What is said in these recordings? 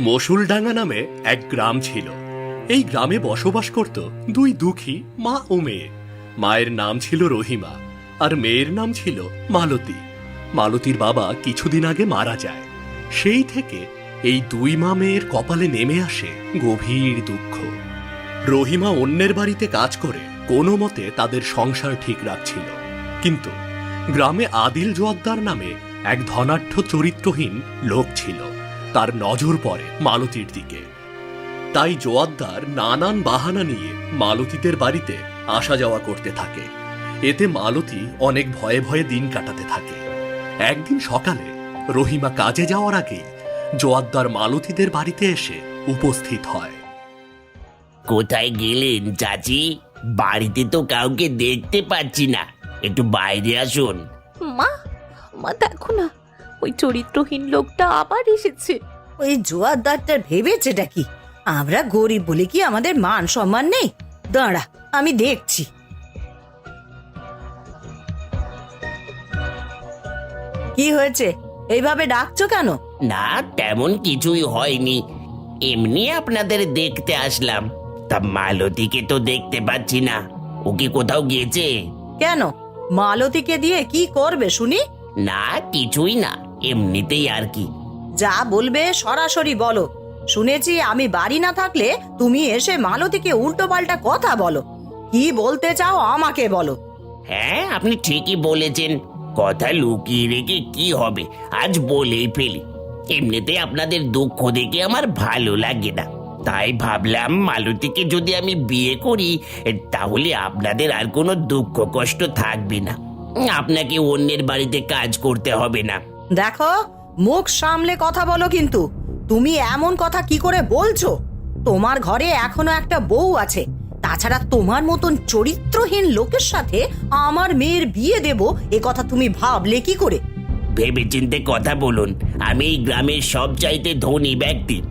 মসুলডাঙ্গা নামে এক গ্রাম ছিল। এই গ্রামে বসবাস করত দুই দুঃখী মা ও মেয়ে। মায়ের নাম ছিল রহিমা আর মেয়ের নাম ছিল মালতী। মালতীর বাবা কিছুদিন আগে মারা যায়। সেই থেকে এই দুই মা মেয়ের কপালে নেমে আসে গভীর দুঃখ। রহিমা অন্যের বাড়িতে কাজ করে, কোনো মতে তাদের সংসার ঠিক রাখছিল। কিন্তু গ্রামে আদিল জোয়াদ্দার নামে এক ধনাঢ্য চরিত্রহীন লোক ছিল। তার নজর পড়ে মালতীর দিকে। তাই জোয়াদ্দার নানান বাহানা নিয়ে মালতীদের বাড়িতে আসা যাওয়া করতে থাকে। এতে মালতী অনেক ভয়ে ভয়ে দিন কাটাতে থাকে। একদিন সকালে রহিমা কাজে যাওয়ার আগেই জোয়াদ্দার মালতীদের বাড়িতে এসে উপস্থিত হয়। কোথায় গেলেন চাচি? বাড়িতে তো কাউকে দেখতে পাচ্ছি না। একটু বাইরে আসুন। মা মা দেখো না। ওই চরিত্রহীন লোকটা আবার এসেছে। ওই জোয়ারদারটার ভেবেছেটা কি? আমরা গরিব বলে কি আমাদের মান সম্মান নেই? দাঁড়া আমি দেখছি। কি হয়েছে? এইভাবে ডাকছো কেন? না তেমন কিছুই হয়নি। এমনি আপনাদের দেখতে আসলাম। তা মালতীকে তো দেখতে পাচ্ছি না। ও কি কোথাও গিয়েছে কেন? মালতীকে দিয়ে কি করবে শুনি? না কিছুই না। এমনিতেই আর কি। যা বলবে সরাসরি বলো। শুনেছি আমি বাড়ি না থাকলে তুমি এসে মালতীকে উল্টো পাল্টা কথা বলো। কি বলতে চাও আমাকে বলো। হ্যাঁ আপনি ঠিকই বলেছেন। কথা লুকিয়ে রেখে কি হবে আজ বলেই ফেলি। এমনিতে আপনাদের দুঃখ দেখে আমার ভালো লাগে না। তাই ভাবলাম মালতীকে যদি আমি বিয়ে করি তাহলে আপনাদের আর কোনো দুঃখ কষ্ট থাকবে না। আপনাকে অন্যের বাড়িতে কাজ করতে হবে না। দেখো মুখ সামলে কথা বলো কিন্তু। তুমি এমন কথা কি করে বলছো? তোমার ঘরে এখনও একটা বউ আছে। তাছাড়া তোমার মতন চরিত্রহীন লোকের সাথে আমার মেয়ের বিয়ে দেব এ কথা তুমি ভাবলে কি করে? ভেবে ভেবেচিন্তে কথা বলুন। আমি এই গ্রামের সব চাইতে ধনী ব্যক্তি।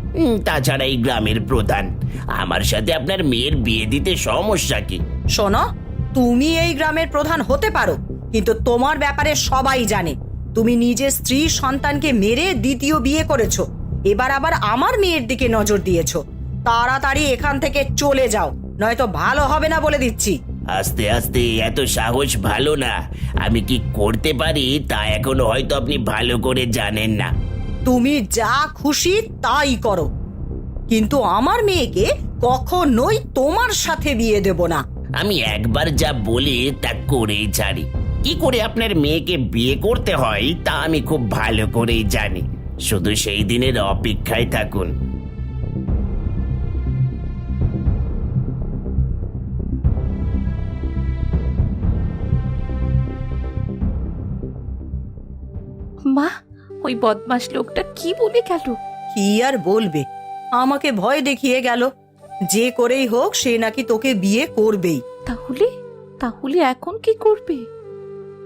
তাছাড়া এই গ্রামের প্রধান। আমার সাথে আপনার মেয়ের বিয়ে দিতে সমস্যা কি? শোনো তুমি এই গ্রামের প্রধান হতে পারো কিন্তু তোমার ব্যাপারে সবাই জানে। তুমি নিজের স্ত্রী সন্তানকে মেরে দ্বিতীয় বিয়ে করেছ। এবার আবার আমার মেয়ের দিকে নজর দিয়েছ। তাড়াতাড়ি এখান থেকে চলে যাও নয়তো ভালো হবে না বলে দিচ্ছি। আস্তে আস্তে এত সাহস ভালো না। আমি কি করতে পারি তা এখনও হয়তো আপনি ভালো করে জানেন না। তুমি যা খুশি তাই করো। কিন্তু আমার মেয়েকে কখনোই তোমার সাথে বিয়ে দেব না। আমি একবার যা বলি তা করেই ছাড়ি। কি করে আপনার মেয়েকে বিয়ে করতে হয় তা আমি খুব ভালো করেই জানি। শুধু সেই দিনের অপেক্ষায় থাকুন। মা ওই বদমাস লোকটা কি বলে গেল? কি আর বলবে? আমাকে ভয় দেখিয়ে গেল। যে করেই হোক সে নাকি তোকে বিয়ে করবেই। তাহলে তাহলে এখন কি করবে?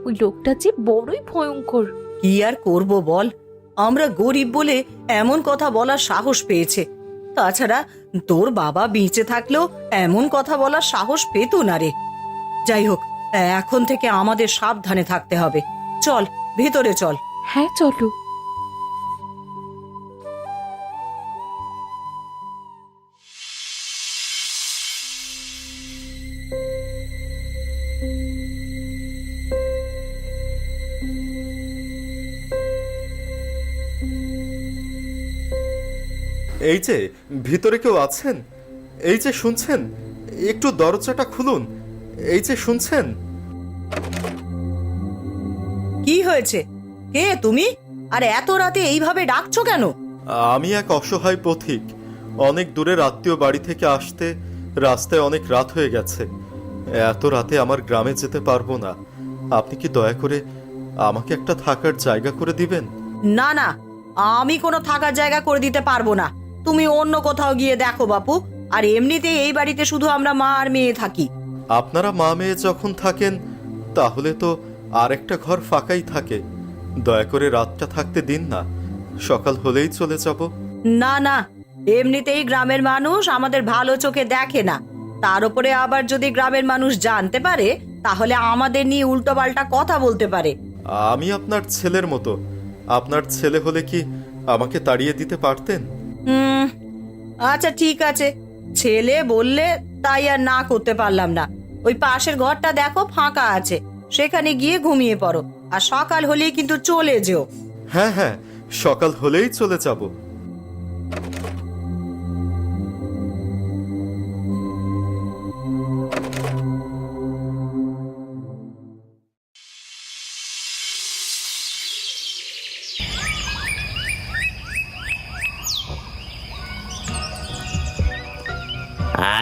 ওই লোকটা যে বড়ই ভয়ঙ্কর। কি আর করব বল? আমরা গরিব বলে এমন কথা বলার সাহস পেয়েছে। তাছাড়া তোর বাবা বেঁচে থাকলেও এমন কথা বলার সাহস পেত না রে। যাই হোক এখন থেকে আমাদের সাবধানে থাকতে হবে। চল ভেতরে চল। হ্যাঁ চলো। এই যে ভিতরে কেউ আছেন? এই যে শুনছেন? একটু দরজাটা খুলুন। এই যে শুনছেন? কি হয়েছে? কে তুমি? আর এত রাতে এইভাবে ডাকছো কেন? আমি এক অসহায় পথিক। অনেক দূরের আত্মীয় বাড়ি থেকে আসতে রাস্তায় অনেক রাত হয়ে গেছে। এত রাতে আমার গ্রামে যেতে পারব না। আপনি কি দয়া করে আমাকে একটা থাকার জায়গা করে দিবেন? না না আমি কোনো থাকার জায়গা করে দিতে পারব না। তুমি অন্য কোথাও গিয়ে দেখো বাপু। আর এমনিতেই এই বাড়িতে শুধু আমরা মা আর মেয়ে থাকি। আপনারা মা মেয়ে যখন থাকেন তাহলে তো আরেকটা ঘর ফাঁকাই থাকে। দয়া করে রাতটা থাকতে দিন না। সকাল হলেই চলে যাব। না না এমনিতেই গ্রামের মানুষ আমাদের ভালো চোখে দেখে না। তার উপরে আবার যদি গ্রামের মানুষ জানতে পারে তাহলে আমাদের নিয়ে উল্টো পাল্টা কথা বলতে পারে। আমি আপনার ছেলের মতো। আপনার ছেলে হলে কি আমাকে তাড়িয়ে দিতে পারতেন? হুম আচ্ছা ঠিক আছে। ছেলে বললে তাই আর না করতে পারলাম না। ওই পাশের ঘরটা দেখো ফাঁকা আছে। সেখানে গিয়ে ঘুমিয়ে পড়ো। আর সকাল হলেই কিন্তু চলে যেও। হ্যাঁ হ্যাঁ সকাল হলেই চলে যাব।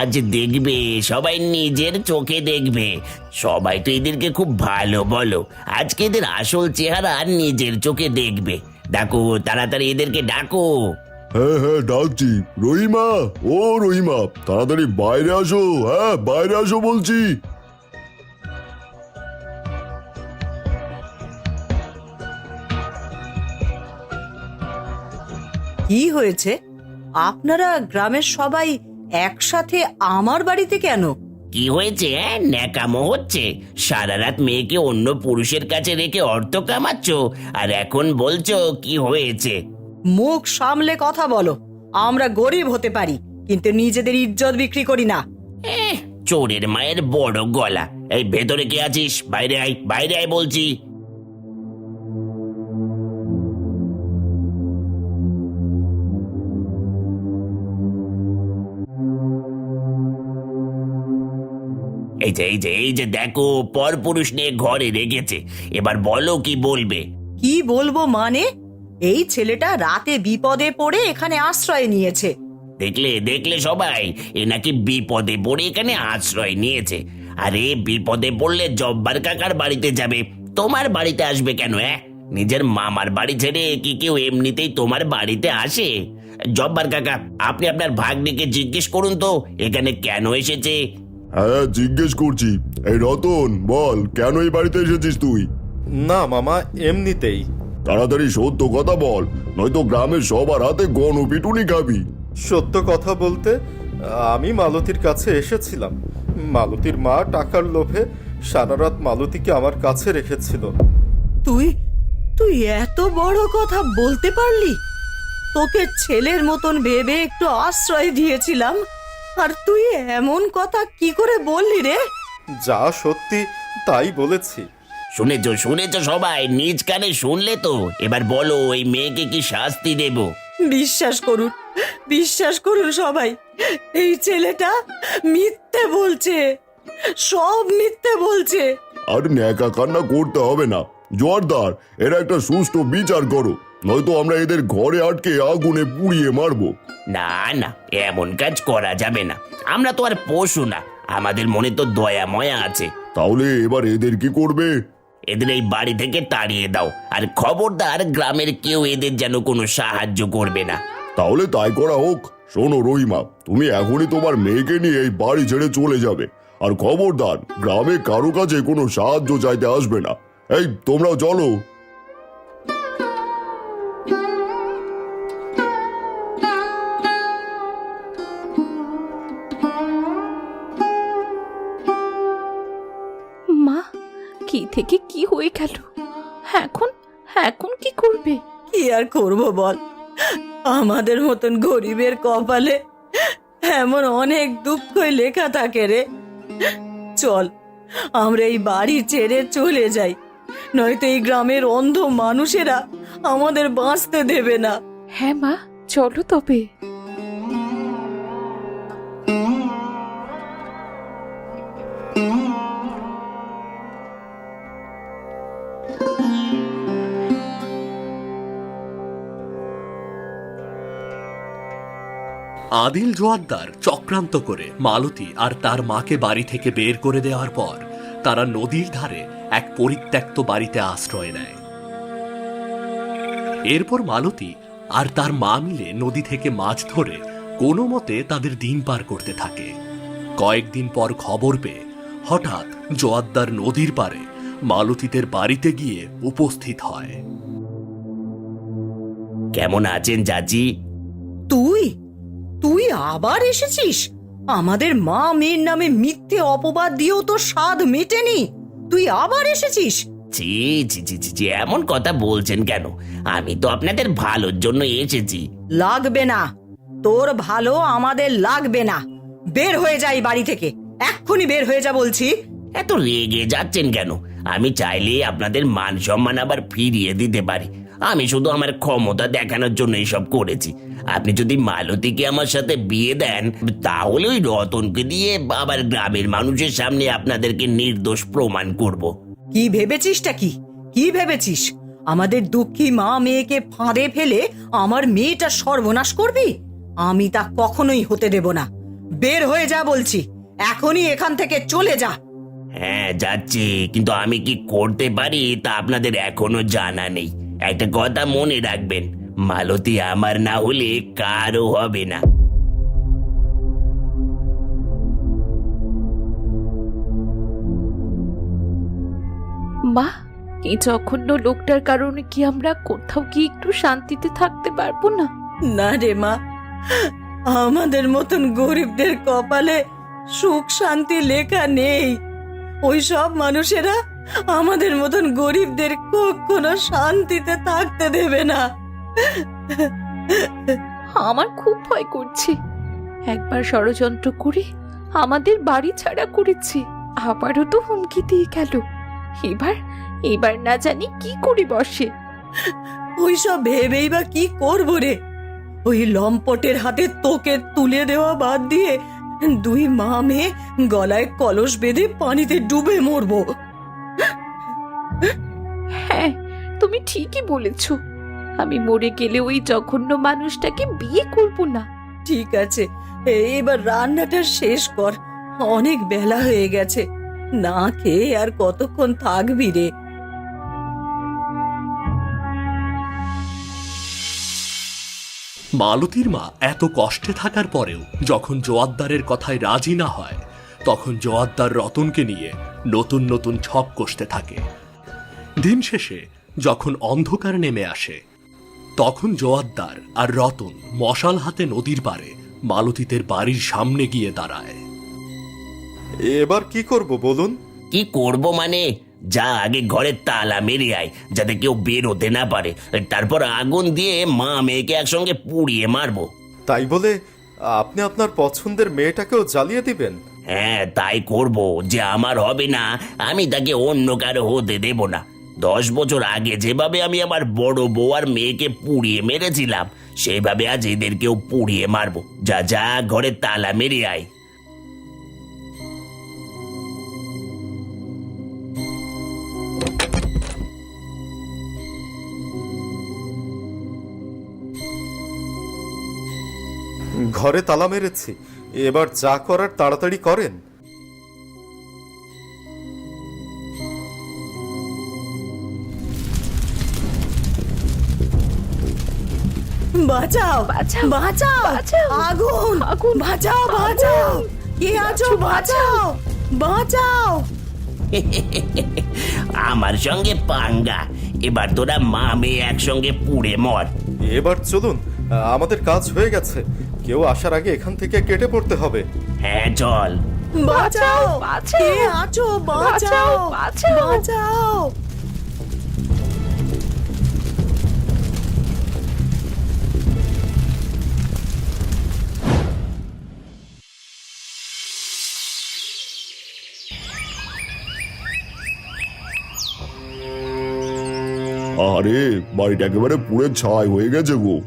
আজ দেখবে সবাই নিজের চোখে দেখবে। সবাই তো এদেরকে খুব ভালো বলো। আজকে এদের আসল চেহারা নিজের চোখে দেখবে। ডাকো তাড়াতাড়ি এদেরকে ডাকো। হ্যাঁ হ্যাঁ ডাকছি। রহিমা ও রহিমা তাড়াতাড়ি বাইরে আসো। হ্যাঁ বাইরে আসো বলছি। কি হয়েছে? আপনারা গ্রামের সবাই একসাথে আমার বাড়িতে কেন? কি হয়েছে হ্যাঁ? ন্যাকামো হচ্ছে। সারা রাত মেয়েকে অন্য পুরুষের কাছে রেখে অর্থ কামাচ্ছ আর এখন বলছো কি হয়েছে? মুখ সামলে কথা বলো। আমরা গরিব হতে পারি কিন্তু নিজেদের ইজ্জত বিক্রি করি না। চোরের মায়ের বড় গলা। এই ভেতরে কে আছিস? বাইরে আয় বাইরে আয় বলছি। এই যে এই যে এই যে দেখো পরপুরুষ নিয়ে ঘরে রেখেছে এবার বলো কি বলবে? কি বলব মানে? এই ছেলেটা রাতে বিপদে পড়ে এখানে আশ্রয় নিয়েছে। দেখলে দেখলে সবাই এ নাকি বিপদে পড়ে এখানে আশ্রয় নিয়েছে। আরে বিপদে পড়লে জব্বার কাকার বাড়িতে যাবে। তোমার বাড়িতে আসবে কেন হ্যাঁ নিজের মামার বাড়ি ছেড়ে কি কেউ এমনিতেই তোমার বাড়িতে আসে? জব্বার কাকা আপনি আপনার ভাগ্নিকে জিজ্ঞেস করুন তো এখানে কেন এসেছে? হ্যাঁ জিজ্ঞেস করছি। এই রতন বল কেন এই বাড়িতে এসেছিস তুই? না মামা এমনিতেই। তাড়াতাড়ি সত্য কথা বল নয়তো গ্রামের সবার হাতে গণপিটুনি খাবি। সত্য কথা বলতে আমি মালতীর কাছে এসেছিলাম। মালতীর মা টাকার লোভে সারা রাত মালতীকে আমার কাছে রেখেছিল। তুই তুই এত বড় কথা বলতে পারলি? তোকে ছেলের মতন ভেবে একটু আশ্রয় দিয়েছিলাম। আর তুই এমন কথা কি করে বললি রে? যা সত্যি তাই বলেছি। শুনেছো শুনেছ সবাই নিজ কানে শুনলে তো। এবার বলো ওই মেয়েকে কি শাস্তি দেবো? বিশ্বাস করুন বিশ্বাস করুন সবাই এই ছেলেটা মিথ্যে বলছে সব মিথ্যে বলছে। আর ন্যাকা কান্না করতে হবে না। জোয়ারদার এরা একটা সুষ্ঠু বিচার করো। নয়তো আমরা এদের ঘরে আটকে আগুনে পুড়িয়ে মারবো। না না এমন কাজ করা যাবে না। আমরা তো আর পশু না। আমাদের মনে তো দয়া ময়া আছে। তাহলে এবার এদের কি করবে? এদের এই বাড়ি থেকে তাড়িয়ে দাও। আর খবরদার গ্রামের কেউ এদের যেন কোনো সাহায্য করবে না। তাহলে তাই করা হোক। শোনো রহিমা তুমি এখনই তোমার মেয়েকে নিয়ে এই বাড়ি ছেড়ে চলে যাবে। আর খবরদার গ্রামে কারও কাছে কোনো সাহায্য চাইতে আসবে না। এই তোমরাও চলো। গেল। এখন? এখন কি করবে? কি আর করব বল? আমাদের মতন গরিবের কপালে এমন অনেক দুঃখই লেখা থাকে রে। চল আমরা এই বাড়ি ছেড়ে চলে যাই। নয়তো এই গ্রামের অন্ধ মানুষেরা আমাদের বাঁচতে দেবে না। হ্যাঁ মা চলো তবে। আদিল জোয়ারদার চক্রান্ত করে মালতী আর তার মাকে বাড়ি থেকে বের করে দেওয়ার পর তারা নদীর ধারে এক পরিত্যক্ত বাড়িতে আশ্রয় নেয়। এরপর মালতী আর তার মা মিলে নদী থেকে মাছ ধরে কোনো মতে তাদের দিন পার করতে থাকে। কয়েকদিন পর খবর পেয়ে হঠাৎ জোয়ারদার নদীর পারে মালতীদের বাড়িতে গিয়ে উপস্থিত হয়। কেমন আছেন জাজি তুই? তুই আবার এসেছিস? আমাদের মা মেয়ের নামে মিথ্যে অপবাদ দিয়েও তো স্বাদ মেটেনি। তুই আবার এসেছিস? ছি ছি ছি ছি, এমন কথা বলছেন কেন? আমি তো আপনাদের ভালোর জন্য এসেছি। লাগবে না। তোর ভালো আমাদের লাগবে না। বের হয়ে যাই বাড়ি থেকে। এক্ষুনি বের হয়ে যা বলছি। এত রেগে যাচ্ছেন কেন? আমি চাইলে আপনাদের মান সম্মান আবার ফিরিয়ে দিতে পারি। আমি শুধু আমার ক্ষমতা দেখানোর জন্য এসব করেছি। আপনি যদি মালতীকে আমার সাথে বিয়ে দেন তাহলে ওই রতনকে দিয়ে আবার গ্রামের মানুষের সামনে আপনাদেরকে নির্দোষ প্রমাণ করব। কি ভেবেছিসটা কি? কি ভেবেছিস? আমাদের দুঃখী মা মেয়েকে ফাঁদে ফেলে আমার মেয়েটা সর্বনাশ করবি? আমি তা কখনোই হতে দেব না। বের হয়ে যা বলছি। এখনই এখান থেকে চলে যা। হ্যাঁ যাচ্ছি। কিন্তু আমি কি করতে পারি তা আপনাদের এখনও জানা নেই। একটা কথা মনে রাখবেন মালতী আমার না হলে কারও হবে না। মা এই জঘন্য লোকটার কারণে কি আমরা কোথাও কি একটু শান্তিতে থাকতে পারব না? না রে মা আমাদের মতন গরিবদের কপালে সুখ শান্তি লেখা নেই। ওই সব মানুষেরা আমাদের মতন গরিবদের কখনো শান্তিতে থাকতে দেবে না। আমার খুব ভয় করছে। একবার ষড়যন্ত্র করে আমাদের বাড়ি ছাড়া করেছে আবারও তো হুমকি দিয়ে গেল। এবার এবার না জানি কি করে বসে। ওই সব ভেবেই বা কি করব রে? ওই লম্পটের হাতে তোকে তুলে দেওয়া বাদ দিয়ে দুই মা মেয়ে গলায় কলস বেঁধে পানিতে ডুবে মরবো। হ্যাঁ তুমি ঠিকই বলেছ। আমি মরে গেলে ওই জঘন্য মানুষটাকে বিয়ে করব না। ঠিক আছে এবার রান্নাটা শেষ কর। অনেক বেলা হয়ে গেছে। না খেয়ে আর কতক্ষণ থাকবি রে? মালতীর মা এত কষ্টে থাকার পরেও যখন জোয়াদ্দারের কথায় রাজি না হয় তখন জোয়াদ্দার রতনকে নিয়ে নতুন নতুন ছক কষতে থাকে। দিন শেষে যখন অন্ধকার নেমে আসে তখন জোয়াদ্দার আর রতন মশাল হাতে নদীর পারে মালতীদের বাড়ির সামনে গিয়ে দাঁড়ায়। এবার কি করব বলুন? কি করব মানে? যা আগে ঘরে তালা মেরে আয় যাতে কেউ বেরোতে না পারে। তারপর আগুন দিয়ে মা মেয়েকে একসঙ্গে পুড়িয়ে মারবো। তাই বলে আপনি আপনার পছন্দের মেয়েটাকেও জ্বালিয়ে দিবেন? হ্যাঁ তাই করব। যে আমার হবে না আমি তাকে অন্য কারও হতে দেব না। দশ বছর আগে যেভাবে আমি আমার বড় বউ আর মেয়েকে পুড়িয়ে মেরেছিলাম সেইভাবে আজ এদেরকেও পুড়িয়ে মারবো। যা যা, ঘরে তালা মেরে আয়। ঘরে তালা মেরেছি। এবার যা করার তাড়াতাড়ি করেন। বাঁচাও বাঁচাও। আগুন আগুন, বাঁচাও বাঁচাও। কে আছো? বাঁচাও। বাঁচাও। আমার সঙ্গে পাঙ্গা। এবার তোরা মা মেয়ে একসঙ্গে পুড়ে মর। এবার চলুন আমাদের কাজ হয়ে গেছে। কেউ আসার আগে এখান থেকে কেটে পড়তে হবে। হ্যাঁ চল। বাঁচাও। বাঁচাও। আছো? বাঁচাও বাঁচাও, বাঁচাও। আরে, বাড়িটা একেবারে পুরো ছাই হয়ে গেছে গো।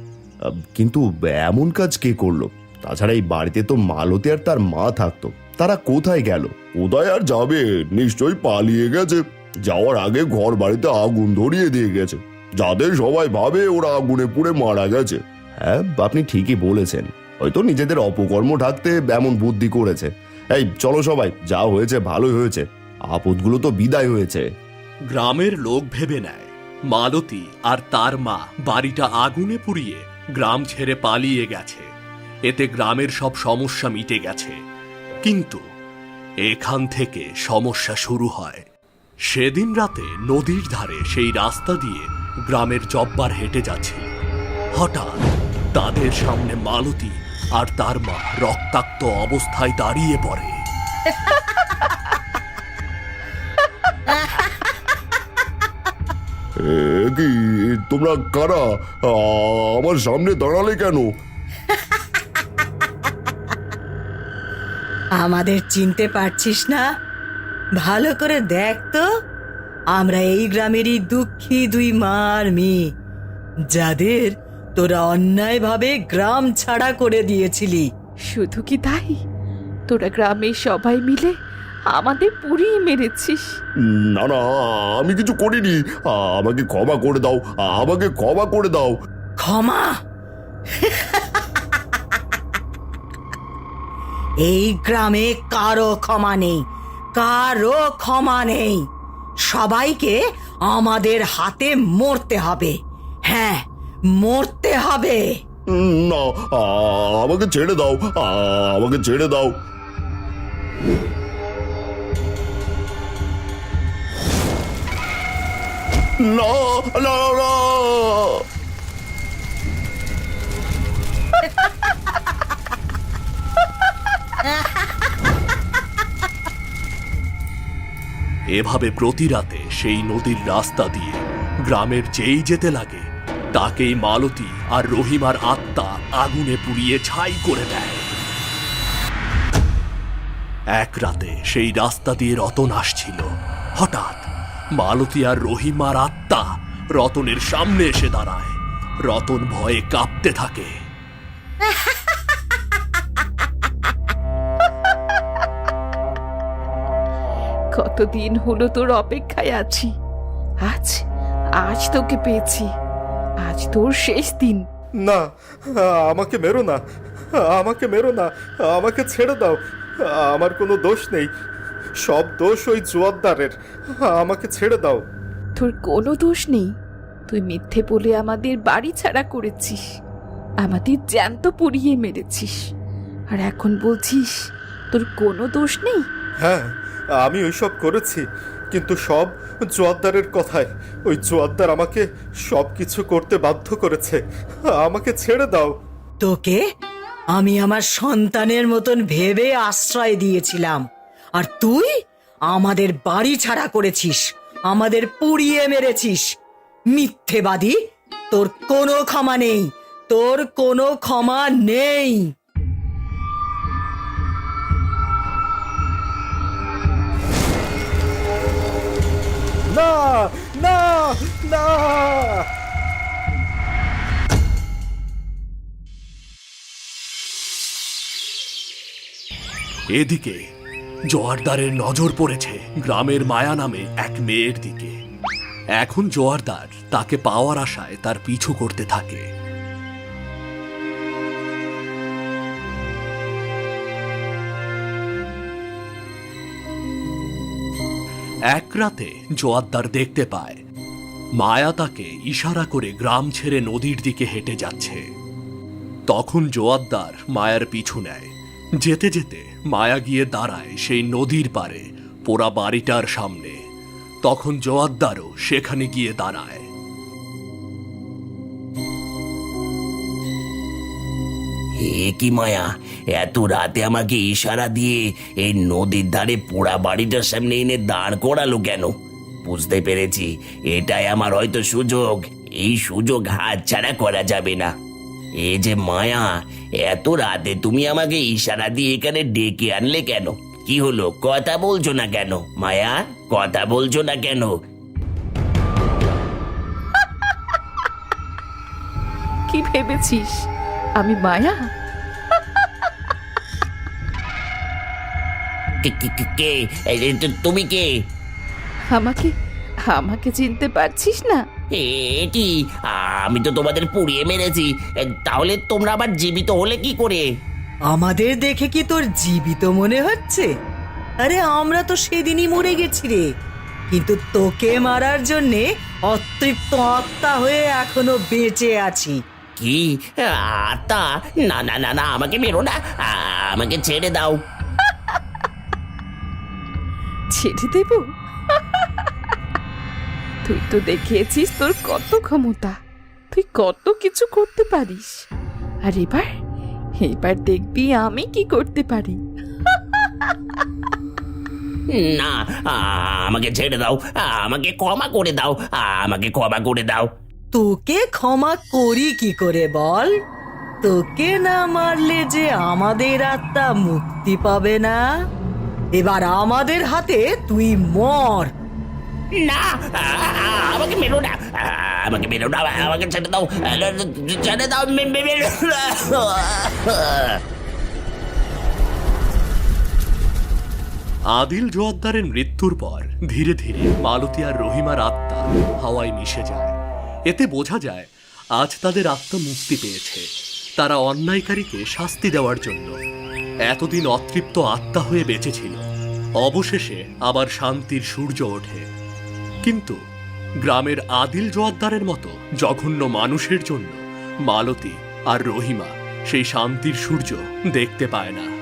কিন্তু এমন কাজ কে করল? তাছাড়া এই বাড়িতে তো মালতী আর তার মা থাকতো। তারা কোথায় গেল? কোথায় আর যাবে? নিশ্চয়ই পালিয়ে গেছে। যাওয়ার আগে ঘর বাড়িতে আগুন ধরিয়ে দিয়ে গেছে। যাদের সবাই ভাবে ওরা আগুনে পুড়ে মারা গেছে। হ্যাঁ আপনি ঠিকই বলেছেন। হয়তো নিজেদের অপকর্ম ঢাকতে এমন বুদ্ধি করেছে। এই, চলো সবাই, যা হয়েছে ভালোই হয়েছে। আপদগুলো তো বিদায় হয়েছে। গ্রামের লোক ভেবে নেয়। মালতী আর তার মা বাড়িটা আগুনে পুড়িয়ে গ্রাম ছেড়ে পালিয়ে গেছে। এতে গ্রামের সব সমস্যা মিটে গেছে। কিন্তু এখান থেকে সমস্যা শুরু হয়। সেদিন রাতে নদীর ধারে সেই রাস্তা দিয়ে গ্রামের জব্বার হেঁটে যাচ্ছিল হঠাৎ তাদের সামনে মালতী আর তার মা রক্তাক্ত অবস্থায় দাঁড়িয়ে পড়ে। কি তোমরা কারা? আমার সামনে দাঁড়ালে কেন? আমাদের চিনতে পারছিস না? ভালো করে দেখ তো। আমরা এই গ্রামেরই দুঃখী দুই মার মেয়ে যাদের তোরা অন্যায়ভাবে গ্রাম ছাড়া করে দিয়েছিলি। শুধু কি তাই? তোরা গ্রামের সবাই মিলে আমাদের পুড়িয়ে মেরেছিস। না না আমি কিছু করিনি। আমাকে ক্ষমা করে দাও। আমাকে ক্ষমা করে দাও। ক্ষমা? এই গ্রামে কারও ক্ষমা নেই। কারও ক্ষমা নেই। সবাইকে আমাদের হাতে মরতে হবে। হ্যাঁ মরতে হবে। উম, না আ, আমাকে ছেড়ে দাও। আ, আমাকে ছেড়ে দাও। না না না এভাবে প্রতি রাতে সেই নদীর রাস্তা দিয়ে গ্রামের যেই যেতে লাগে, তাকেই মালতী আর রহিমার আত্মা আগুনে পুড়িয়ে ছাই করে দেয়। এক রাতে সেই রাস্তা দিয়ে রতন আসছিল, হঠাৎ মালতী আর রহিমার আত্মা রতনের সামনে এসে দাঁড়ায়। রতন ভয়ে কাঁপতে থাকে। কতদিন হলো তোর অপেক্ষায় আছি। আজ আজ তোকে পেয়েছি। আজ তোর শেষ দিন। না আমাকে মেরো না। আমাকে মেরো না। আমাকে ছেড়ে দাও। আমার কোনো দোষ নেই। সব দোষ ওই জোয়ারদারের আমাকে ছেড়ে দাও। তোর কোনো দোষ নেই। তুই মিথ্যে বলে আমাদের বাড়ি ছাড়া করেছিস। আমাদের জ্যান্ত পুড়িয়ে মেরেছিস। আর এখন বলছিস তোর কোনো দোষ নেই? হ্যাঁ আমি ওইসব করেছি। কিন্তু সব জোয়ারদারের কথায়। ওই জোয়ারদার আমাকে সব কিছু করতে বাধ্য করেছে। আমাকে ছেড়ে দাও। তোকে আমি আমার সন্তানের মতন ভেবে আশ্রয় দিয়েছিলাম। আর তুই? আমাদের বাড়ি ছাড়া করেছিস। আমাদের পুড়িয়ে মেরেছিস। মিথ্যেবাদী তোর কোনো ক্ষমা নেই। তোর কোনো ক্ষমা নেই। না না না। এদিকে জোয়ারদারের নজর পড়েছে গ্রামের মায়া নামে এক মেয়ের দিকে। এখন জোয়ারদার তাকে পাওয়ার আশায় তার পিছু করতে থাকে। এক রাতে জোয়ারদার দেখতে পায়, মায়া তাকে ইশারা করে গ্রাম ছেড়ে নদীর দিকে হেঁটে যাচ্ছে। তখন জোয়ারদার মায়ার পিছু নেয়। যেতে যেতে মায়া গিয়ে দাঁড়ায় সেই নদীর পারে পোড়া বাড়িটার সামনে। তখন জোয়ারদারও সেখানে গিয়ে দাঁড়ায়। এ কি মায়া? এত রাতে আমাকে ইশারা দিয়ে এই নদীর ধারে পোড়া বাড়িটার সামনে এনে দাঁড় করালো কেন? বুঝতে পেরেছি, এটাই আমার হয়তো সুযোগ। এই সুযোগ হাত ছাড়া করা যাবে না। এ যে মায়া এত রাতে তুমি আমাকে ইশারা দিয়ে এখানে ডেকে আনলে কেন? কি হলো? কথা বলছো না কেন? মায়া কথা বলছো না কেন? কি ভেবেছিস? আমি মায়া? কে- কে- কে- কে? এই, এই, তু- তুমি কে? আমাকে আমাকে চিনতে পারছিস না? এটি আমি তো তোমাদের পুড়িয়ে মেরেছি। তাহলে তোমরা আবার জীবিত হলে কি করে? আমাদের দেখে কি তোর জীবিত মনে হচ্ছে? আরে আমরা তো সেদিনই মরে গেছি রে। কিন্তু তোকে মারার জন্যে অতৃপ্ত আত্মা হয়ে এখনও বেঁচে আছি। কি? আত্মা? না না না না আমাকে মেরো না। আমাকে ছেড়ে দাও। ছেড়ে দেব? তুই তো দেখিয়েছিস তোর কত ক্ষমতা। তুই কত কিছু করতে পারিস। আর এবার এবার দেখবি আমি কি করতে পারি। না আ, আমাকে ছেড়ে দাও। আমাকে ক্ষমা করে দাও। আ, আমাকে ক্ষমা করে দাও। তোকে ক্ষমা করি কি করে বল? তোকে না মারলে যে আমাদের আত্মা মুক্তি পাবে না? এবার আমাদের হাতে তুই মর। না, আমাকে মেরো না, আমাকে মেরো না, আমাকে ছেড়ে দাও ছেড়ে দাও আদিল জোয়াদ্দারের মৃত্যুর পর ধীরে ধীরে মালতী আর রহিমার আত্মা হাওয়ায় মিশে যায়। এতে বোঝা যায়, আজ তাদের আত্মা মুক্তি পেয়েছে। তারা অন্যায়কারীকে শাস্তি দেওয়ার জন্য এতদিন অতৃপ্ত আত্মা হয়ে বেঁচেছিল অবশেষে আবার শান্তির সূর্য ওঠে। কিন্তু গ্রামের আদিল জোয়াদ্দারের মতো জঘন্য মানুষের জন্য মালতী আর রহিমা সেই শান্তির সূর্য দেখতে পায় না।